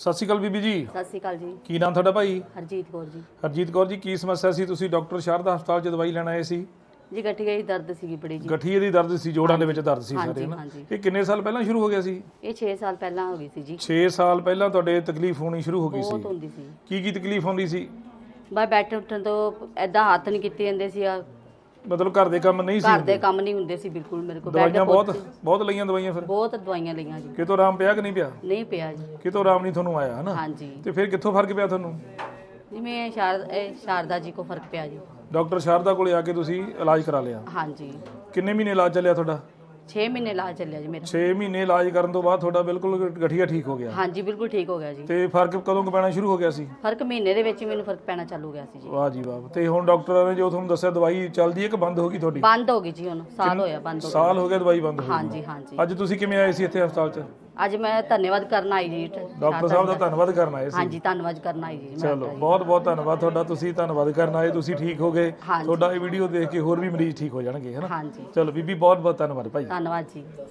ਸਤਿ ਸ਼੍ਰੀ ਅਕਾਲ ਬੀਬੀ ਜੀ। ਸਤਿ ਸ਼੍ਰੀ ਅਕਾਲ ਜੀ। ਕੀ ਨਾਮ ਤੁਹਾਡਾ ਭਾਈ? ਹਰਜੀਤ ਕੌਰ ਜੀ। ਹਰਜੀਤ ਕੌਰ ਜੀ ਕੀ ਸਮੱਸਿਆ ਸੀ? ਤੁਸੀਂ ਡਾਕਟਰ ਸ਼ਾਰਦਾ ਹਸਪਤਾਲ 'ਚ ਦਵਾਈ ਲੈਣ ਆਏ ਸੀ। ਜੀ ਗਠੀਆ ਦੀ ਦਰਦ ਸੀਗੀ ਬੜੀ ਜੀ। ਗਠੀਏ ਦੀ ਦਰਦ ਸੀ ਜੋੜਾਂ ਦੇ ਵਿੱਚ ਦਰਦ ਸੀ ਸਾਰੇ ਨਾ ਹਾਂਜੀ। ਇਹ ਕਿੰਨੇ ਸਾਲ ਪਹਿਲਾਂ ਸ਼ੁਰੂ ਹੋ ਗਿਆ ਸੀ? ਇਹ 6 ਸਾਲ ਪਹਿਲਾਂ ਹੋ ਗਈ ਸੀ ਜੀ। 6 ਸਾਲ ਪਹਿਲਾਂ ਤੁਹਾਡੇ ਤਕਲੀਫ ਹੋਣੀ ਸ਼ੁਰੂ ਹੋ ਗਈ ਸੀ। ਬਹੁਤ ਹੁੰਦੀ ਸੀ। ਕੀ ਕੀ ਤਕਲੀਫ ਹੁੰਦੀ ਸੀ? ਬਸ ਬੈਠੇ ਉੱਠਣ ਤੋਂ ਐਦਾਂ ਹੱਥ ਨਹੀਂ ਕੀਤੇ ਜਾਂਦੇ ਸੀ ਆ ਮਤਲਬ ਘਰ ਦੇ ਕੰਮ ਨਹੀਂ ਸੀ ਘਰ ਦੇ ਕੰਮ ਨਹੀਂ ਹੁੰਦੇ ਸੀ ਬਿਲਕੁਲ ਮੇਰੇ ਕੋਲ ਦਵਾਈਆਂ ਬਹੁਤ ਬਹੁਤ ਲਈਆਂ ਦਵਾਈਆਂ ਫਿਰ? ਬਹੁਤ ਦਵਾਈਆਂ ਲਈਆਂ ਜੀ। ਕਿਤੋਂ ਆਰਾਮ ਪਿਆ ਕਿ ਨਹੀਂ ਪਿਆ? ਨਹੀਂ ਪਿਆ ਜੀ। ਕਿਤੋਂ ਆਰਾਮ ਨਹੀਂ ਤੁਹਾਨੂੰ ਆਇਆ ਹਨਾ? ਹਾਂਜੀ। ਤੇ ਫਿਰ ਕਿੱਥੋਂ ਫ਼ਰਕ ਪਿਆ ਤੁਹਾਨੂੰ? ਜਿਵੇਂ ਸ਼ਾਰਦ ਇਹ ਸ਼ਾਰਦਾ ਜੀ ਕੋ ਫ਼ਰਕ ਪਿਆ ਜੀ। ਡਾਕਟਰ ਸ਼ਾਰਦਾ ਕੋਲੇ ਆ ਕੇ ਤੁਸੀਂ ਇਲਾਜ ਕਰਾ ਲਿਆ। ਹਾਂਜੀ। ਕਿੰਨੇ ਮਹੀਨੇ ਇਲਾਜ ਚੱਲਿਆ ਤੁਹਾਡਾ? 6 ਮਹੀਨੇ ਇਲਾਜ ਚੱਲਿਆ ਜੀ ਮੇਰਾ। 6 ਮਹੀਨੇ ਇਲਾਜ ਕਰਨ ਤੋਂ ਬਾਅਦ ਤੁਹਾਡਾ ਬਿਲਕੁਲ ਗਠੀਆ ਠੀਕ ਹੋ ਗਿਆ। ਹਾਂਜੀ ਬਿਲਕੁਲ ਠੀਕ ਹੋ ਗਿਆ ਜੀ। ਤੇ ਫ਼ਰਕ ਕਦੋਂ ਕੁ ਪੈਣਾ ਸ਼ੁਰੂ ਹੋ ਗਿਆ ਸੀ? ਫ਼ਰਕ ਮਹੀਨੇ ਦੇ ਵਿੱਚ ਹੀ ਮੈਨੂੰ ਫ਼ਰਕ ਪੈਣਾ ਚਾਲੂ ਹੋ ਗਿਆ ਸੀ ਜੀ। ਵਾਹ ਜੀ ਵਾਹ। ਤੇ ਹੁਣ ਡਾਕਟਰਾਂ ਨੇ ਜੋ ਤੁਹਾਨੂੰ ਦੱਸਿਆ ਦਵਾਈ ਚੱਲਦੀ ਹੈ ਕਿ ਬੰਦ ਹੋ ਗਈ ਤੁਹਾਡੀ? ਬੰਦ ਹੋ ਗਈ ਜੀ ਹੁਣ ਸਾਲ ਹੋਇਆ ਬੰਦ ਹੋ ਸਾਲ ਹੋ ਗਿਆ ਦਵਾਈ ਬੰਦ ਹੋ ਗਈ। ਹਾਂਜੀ ਹਾਂਜੀ। ਅੱਜ ਤੁਸੀਂ ਕਿਵੇਂ ਆਏ ਸੀ ਇੱਥੇ ਹਸਪਤਾਲ 'ਚ? ਅੱਜ ਮੈਂ ਧੰਨਵਾਦ ਕਰਨ ਆਈ ਜੀ। ਡਾਕਟਰ ਸਾਹਿਬ ਦਾ ਧੰਨਵਾਦ ਕਰਨ ਆਏ ਸੀ। ਹਾਂਜੀ ਧੰਨਵਾਦ ਕਰਨ ਆਈ ਜੀ ਮੈਂ ਚਲੋ ਬਹੁਤ ਬਹੁਤ ਧੰਨਵਾਦ ਤੁਹਾਡਾ ਤੁਸੀਂ ਧੰਨਵਾਦ ਕਰਨ ਆਏ ਤੁਸੀਂ ਠੀਕ ਹੋ ਗਏ। ਤੁਹਾਡਾ ਇਹ ਵੀਡੀਓ ਦੇਖ ਕੇ ਹੋਰ ਵੀ ਮਰੀਜ਼ ਠੀਕ ਹੋ ਜਾਣਗੇ ਹਨਾ? ਚਲੋ ਬੀਬੀ ਬਹੁਤ ਬਹੁਤ ਧੰਨਵਾਦ ਭਾਈ। ਧੰਨਵਾਦ ਜੀ।